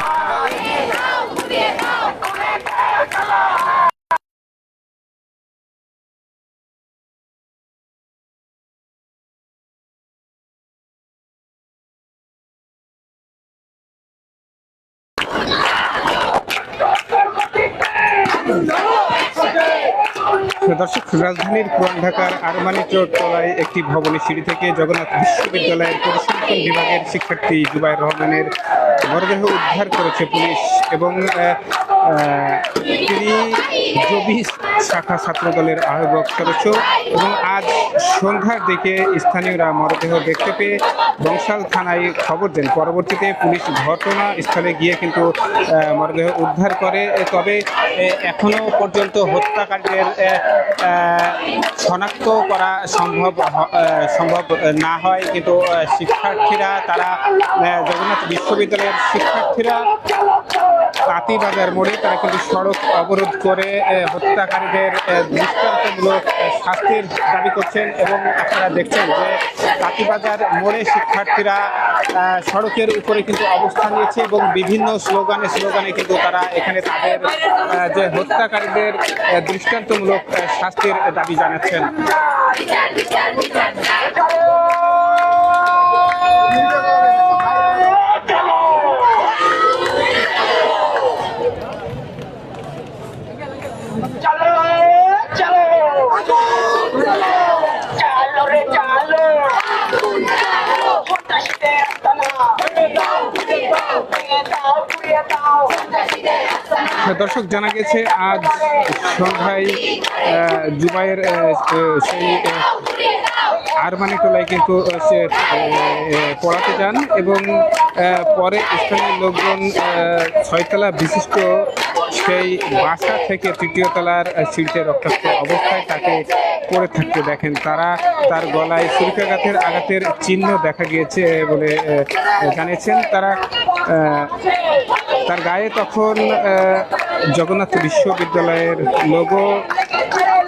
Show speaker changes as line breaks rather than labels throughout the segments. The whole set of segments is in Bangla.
Yeah. দর্শক, রাজধানীর পুরান ঢাকার আরমানি চোর তলায় একটি ভবনের সিঁড়ি থেকে জগন্নাথ বিশ্ববিদ্যালয়ের পরিসংখ্যান বিভাগের শিক্ষার্থী জুবাইর রহমানের মরদেহ উদ্ধার করেছে পুলিশ এবং তিনি জবি শাখা ছাত্রদলের আহ্বায়ক সদস্য এবং আজ সন্ধ্যার দিকে স্থানীয়রা মরদেহ দেখতে পেয়ে বংশাল থানায় খবর দেন। পরবর্তীতে পুলিশ ঘটনাস্থলে গিয়ে কিন্তু মরদেহ উদ্ধার করে। তবে এ, এখনও পর্যন্ত আহ, শনাক্ত করা সম্ভব সম্ভব না হয়। কিন্তু শিক্ষার্থীরা তারা জগন্নাথ বিশ্ববিদ্যালয়ের শিক্ষার্থীরা তাঁতিবাজার মোড়ে তারা কিন্তু সড়ক অবরোধ করে আহ, আহ, দৃষ্টান্তমূলক শাস্তির দাবি করছেন এবং আপনারা দেখছেন যে তাঁতিবাজার মোড়ে শিক্ষার্থীরা সড়কের উপরে কিন্তু অবস্থান নিয়েছে এবং বিভিন্ন স্লোগানে স্লোগানে কিন্তু তারা এখানে তাদের যে হত্যাকারীদের দৃষ্টান্তমূলক শাস্তির দাবি জানাচ্ছেন। দর্শক, জানা গেছে আজ সন্ধ্যায় জুবাইয়ের সেই আরমানি টোলায় কিন্তু পড়াতে যান এবং পরে স্থানীয় লোকজন ছয়তলা বিশিষ্ট সেই বাসা থেকে তৃতীয় তলার সিঁড়িতে রক্তাক্ত অবস্থায় তাকে পড়ে থাকতে দেখেন। তারা তার গলায় ছুরিকাঘাতের আঘাতের চিহ্ন দেখা গিয়েছে বলে জানিয়েছেন। তারা তার গায়ে তখন জগন্নাথ বিশ্ববিদ্যালয়ের লোগো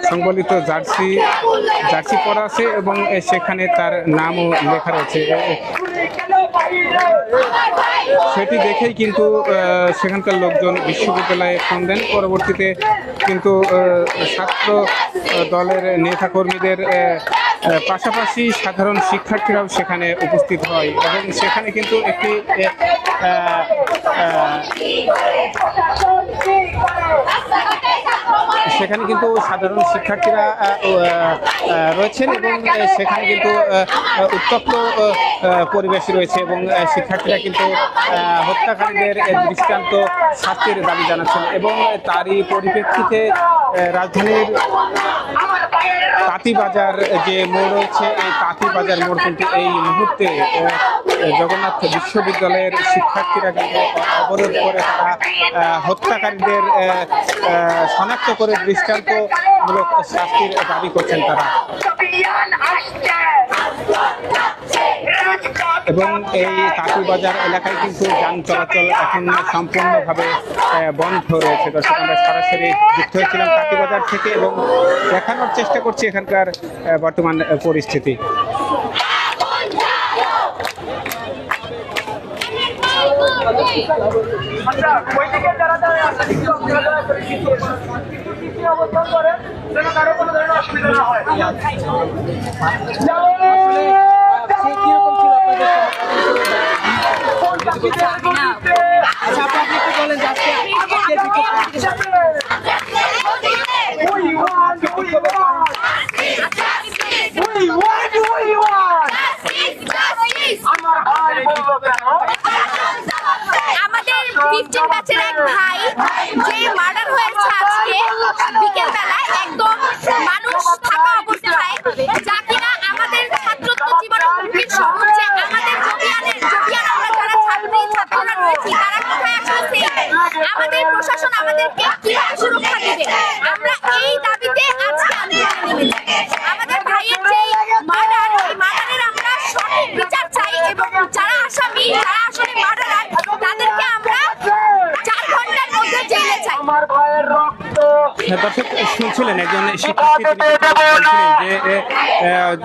সংবলিত জার্সি জার্সি পরা আছে এবং সেখানে তার নামও লেখা রয়েছে। সেটি দেখেই কিন্তু সেখানকার লোকজন বিশ্ববিদ্যালয়ে ফোন দেন। পরবর্তীতে কিন্তু ছাত্র দলের নেতাকর্মীদের পাশাপাশি সাধারণ শিক্ষার্থীরাও সেখানে উপস্থিত হয় এবং সেখানে কিন্তু একটি সেখানে কিন্তু সাধারণ শিক্ষার্থীরা রয়েছেন এবং সেখানে কিন্তু উত্তপ্ত পরিবেশ রয়েছে এবং শিক্ষার্থীরা কিন্তু হত্যাকারীদের দৃষ্টান্ত শাস্তির দাবি জানাচ্ছেন এবং তারই পরিপ্রেক্ষিতে রাজধানীর তাঁতিবাজার যে মোড় রয়েছে। এই তাঁতিবাজার মোড় কিন্তু এই মুহূর্তে জগন্নাথ বিশ্ববিদ্যালয়ের শিক্ষার্থীরা কিন্তু অবরোধ করে তারা হত্যাকারীদের শনাক্ত করে দৃষ্টান্তমূলক শাস্তির দাবি করছেন তারা। এবং এই তাঁতিবাজার এলাকায় কিন্তু যান চলাচল এখন সম্পূর্ণভাবে বন্ধ রয়েছে। দর্শক, আমরা সরাসরি যুক্ত হয়েছিলাম তাঁতিবাজার থেকে এবং দেখানোর চেষ্টা করছি এখানকার বর্তমান পরিস্থিতি।
আচ্ছা যারা যারা একটু আপনারা দয়া করে কিছু কিছু অবস্থান করেন যেন কারও কোনো ধরনের অসুবিধা না হয় চলো
কীরকম ছিল আপনাদের
আচ্ছা
আপনি আপনি একটু বলেন যে আজকে আজকের বিক্ষোভ
We want, we want, we want, we want. আমার ভাই বলল কেন
আমাদের ফিফটিন ব্যাচের এক ভাই যে মার্ডার হয়েছে আজকে বিকেল বেলায় একদম মানুষ থাকা অবস্থায় যা কিনা আমাদের ছাত্রত্ব জীবনে হুমকির সহজ যে আমাদের জবিয়ানের জবিয়ান আমরা যারা ছাত্রী ছাত্ররা রয়েছি তারা কোথায় আসলে আমাদের প্রশাসন আমাদেরকে কীভাবে সুরক্ষা দেবে আমরা এই দাবিতে আজকে আন্দোলনে নেমেছি আমাদের ভাইয়ের যে মার্ডার এই মার্ডারের আমরা সঠিক বিচার চাই এবং যারা আসামি যারা আসলে মার্ডারার তাদেরকে আমরা চার ঘণ্টার মধ্যে জেলে চাই
আমার ভাইয়ের রক্ত
দর্শক শুনছিলেন একজন শিক্ষার্থী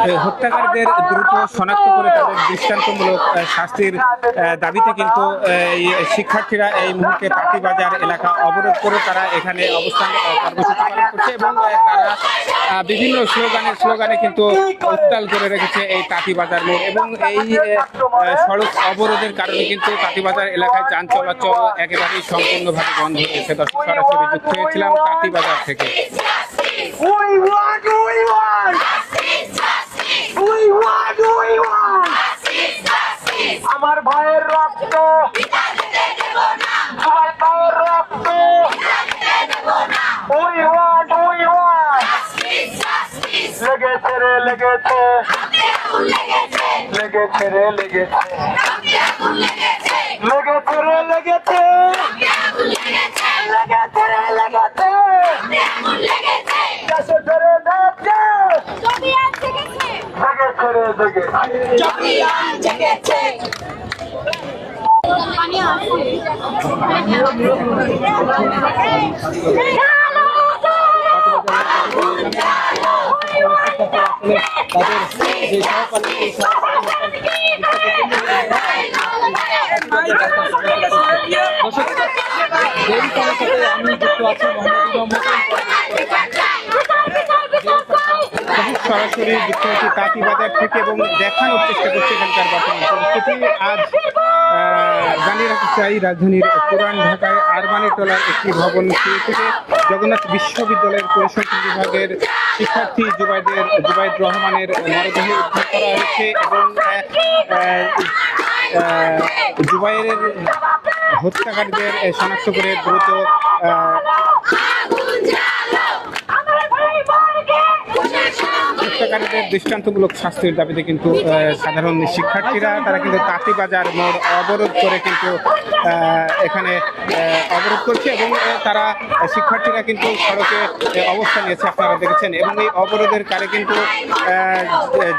যে হত্যাকারীদের দ্রুত শনাক্ত করে তাদের দৃষ্টান্তমূলক শাস্তির দাবিতে কিন্তু এই শিক্ষার্থীরা এই মুহূর্তে তাঁতিবাজার এলাকা অবরোধ করে তারা এখানে অবস্থান কর্মসূচি পালন করছে এবং তারা বিভিন্ন স্লোগানে স্লোগানে কিন্তু উত্তাল করে রেখেছে এই তাঁতিবাজার মোড় এবং এই সড়ক অবরোধের কারণে কিন্তু তাঁতিবাজার এলাকায় যান চলাচল একেবারেই সম্পূর্ণভাবে বন্ধ হয়েছে। দর্শক সরাসরি যুক্ত হয়েছিলাম তাঁতিবাজার থেকে।
We want. আমার ভাইয়ের রক্ত! আমার ভাইয়ের রক্ত! ওই ওয়ান ওই ওয়ান লেগেছে রে, লেগেছে। লেগেছে রে, লেগেছে। লেগেছে রে লেগেছে দেশে ধরে নাচে লেগেছে রে লেগেছে
যেই কারোর সাথে আমি যুক্ত আছি
সরাসরি যুক্ত হচ্ছে তাঁতিবাজার থেকে এবং দেখানোর চেষ্টা করছে এখানকার বর্তমান পরিস্থিতি। আজ জানিয়ে রাখতে চাই, রাজধানীর পুরান ঢাকায় আরবানিটোলার একটি ভবন থেকে জগন্নাথ বিশ্ববিদ্যালয়ের পরিসংখ্যান বিভাগের শিক্ষার্থী জুবাইদের, জুবাইদ রহমানের মরদেহ উদ্ধার করা হয়েছে এবং জুবাইরের হত্যাকারীদের শনাক্ত করে দ্রুত হত্যাকারীদের দৃষ্টান্তমূলক শাস্তির দাবিতে কিন্তু সাধারণ শিক্ষার্থীরা, তারা কিন্তু তাঁতিবাজার মোড় অবরোধ করে কিন্তু এখানে অবরোধ করছে এবং তারা শিক্ষার্থীরা কিন্তু সড়কে অবস্থান নিয়েছে, আপনারা দেখেছেন। এবং এই অবরোধের কারে কিন্তু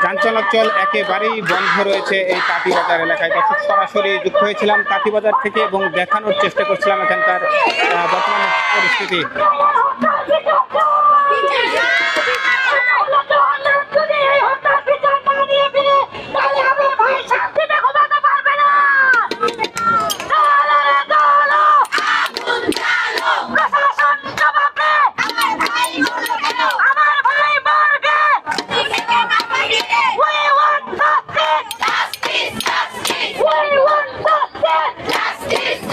যান চলাচল একেবারেই বন্ধ রয়েছে এই তাঁতিবাজার এলাকায়। দর্শক, সরাসরি যুক্ত হয়েছিলাম তাঁতিবাজার থেকে এবং দেখানোর চেষ্টা করছিলাম এখানকার বর্তমান পরিস্থিতি।
আমার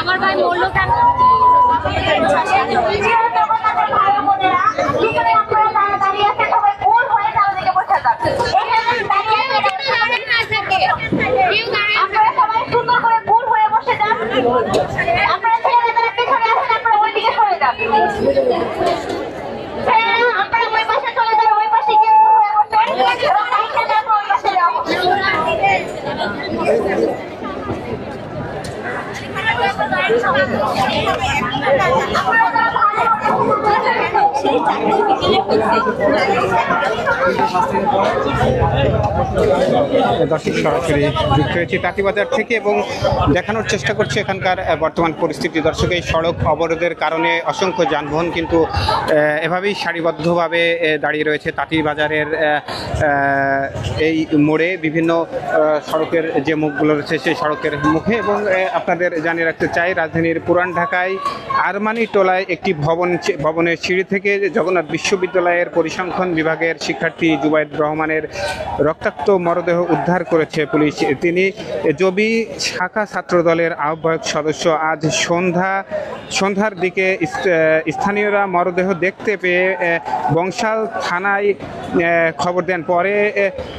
আমার ভাই মরলো কেন?
আপনারা ছেলেরা পেছনে আছেন আপনারা ওইদিকে সরে যান। হয়ে
দর্শক সরাসরি যুক্ত হয়েছি তাঁতিবাজার থেকে এবং দেখানোর চেষ্টা করছি এখানকার বর্তমান পরিস্থিতি। দর্শক, এই সড়ক অবরোধের কারণে অসংখ্য যানবাহন কিন্তু এভাবেই সারিবদ্ধভাবে দাঁড়িয়ে রয়েছে তাঁতিবাজারের এই মোড়ে। বিভিন্ন সড়কের যে মুখগুলো রয়েছে, সেই সড়কের মুখে এবং আপনাদের জানিয়ে রাখতে চাই, রাজধানীর পুরান ঢাকায় আরমানি টোলায় একটি ভবন, ভবনের সিঁড়ি থেকে জগন্নাথ বিশ্ববিদ্যালয়ের পরিসংখ্যান বিভাগের শিক্ষার্থী জুবাইদ রহমানের রক্তাক্ত মরদেহ উদ্ধার করেছে পুলিশ। তিনি জবি শাখা ছাত্র দলের আহ্বায়ক সদস্য। আজ সন্ধ্যা, সন্ধ্যার দিকে স্থানীয়রা মরদেহ দেখতে পেয়ে বংশাল থানায় খবর দেন। পরে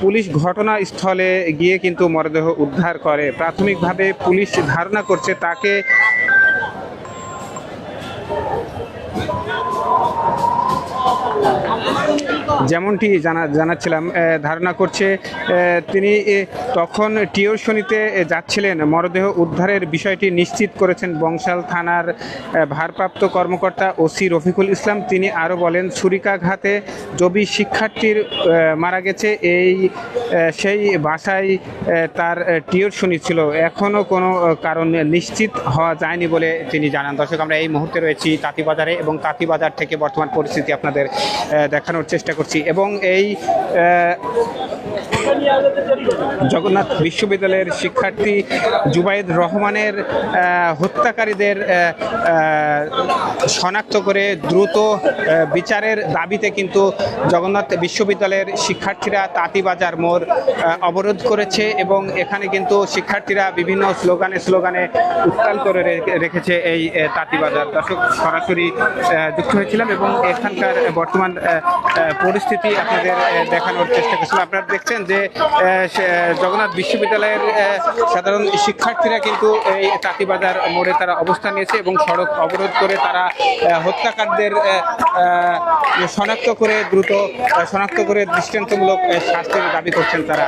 পুলিশ ঘটনাস্থলে গিয়ে কিন্তু মরদেহ উদ্ধার করে। প্রাথমিকভাবে পুলিশ ধারণা করছে তাকে যেমনটি জানা জানাচ্ছিলাম ধারণা করছে তিনি তখন টিউশনিতে যাচ্ছিলেন। মরদেহ উদ্ধারের বিষয়টি নিশ্চিত করেছেন বংশাল থানার ভারপ্রাপ্ত কর্মকর্তা ওসি রফিকুল ইসলাম। তিনি আরও বলেন, ছুরিকাঘাতে জবি শিক্ষার্থীর মারা গেছে। এই সেই বাসায় তার টিউশনি ছিল। এখনও কোনো কারণ নিশ্চিত হওয়া যায়নি বলে তিনি জানান। দর্শক, আমরা এই মুহূর্তে রয়েছি তাঁতিবাজারে এবং তাঁতিবাজার থেকে বর্তমান পরিস্থিতি আপনাদের দেখানোর চেষ্টা করছি। এবং এই জগন্নাথ বিশ্ববিদ্যালয়ের শিক্ষার্থী জুবাইদ রহমানের হত্যাকারীদের শনাক্ত করে দ্রুত বিচারের দাবিতে কিন্তু জগন্নাথ বিশ্ববিদ্যালয়ের শিক্ষার্থীরা তাঁতিবাজার মোড় অবরোধ করেছে এবং এখানে কিন্তু শিক্ষার্থীরা বিভিন্ন স্লোগানে স্লোগানে উত্তাল করে রেখেছে এই তাঁতিবাজার। দর্শক, সরাসরি যুক্ত হয়েছিলাম এবং এখানকার বর্তমান পরিস্থিতি আপনাদের দেখানোর চেষ্টা করছিলাম। আপনারা দেখছেন যে জগন্নাথ বিশ্ববিদ্যালয়ের সাধারণ শিক্ষার্থীরা কিন্তু এই তাঁতিবাজার মোড়ে তারা অবস্থান নিয়েছে এবং সড়ক অবরোধ করে তারা হত্যাকারদের শনাক্ত করে দ্রুত শনাক্ত করে দৃষ্টান্তমূলক শাস্তির দাবি করছেন তারা।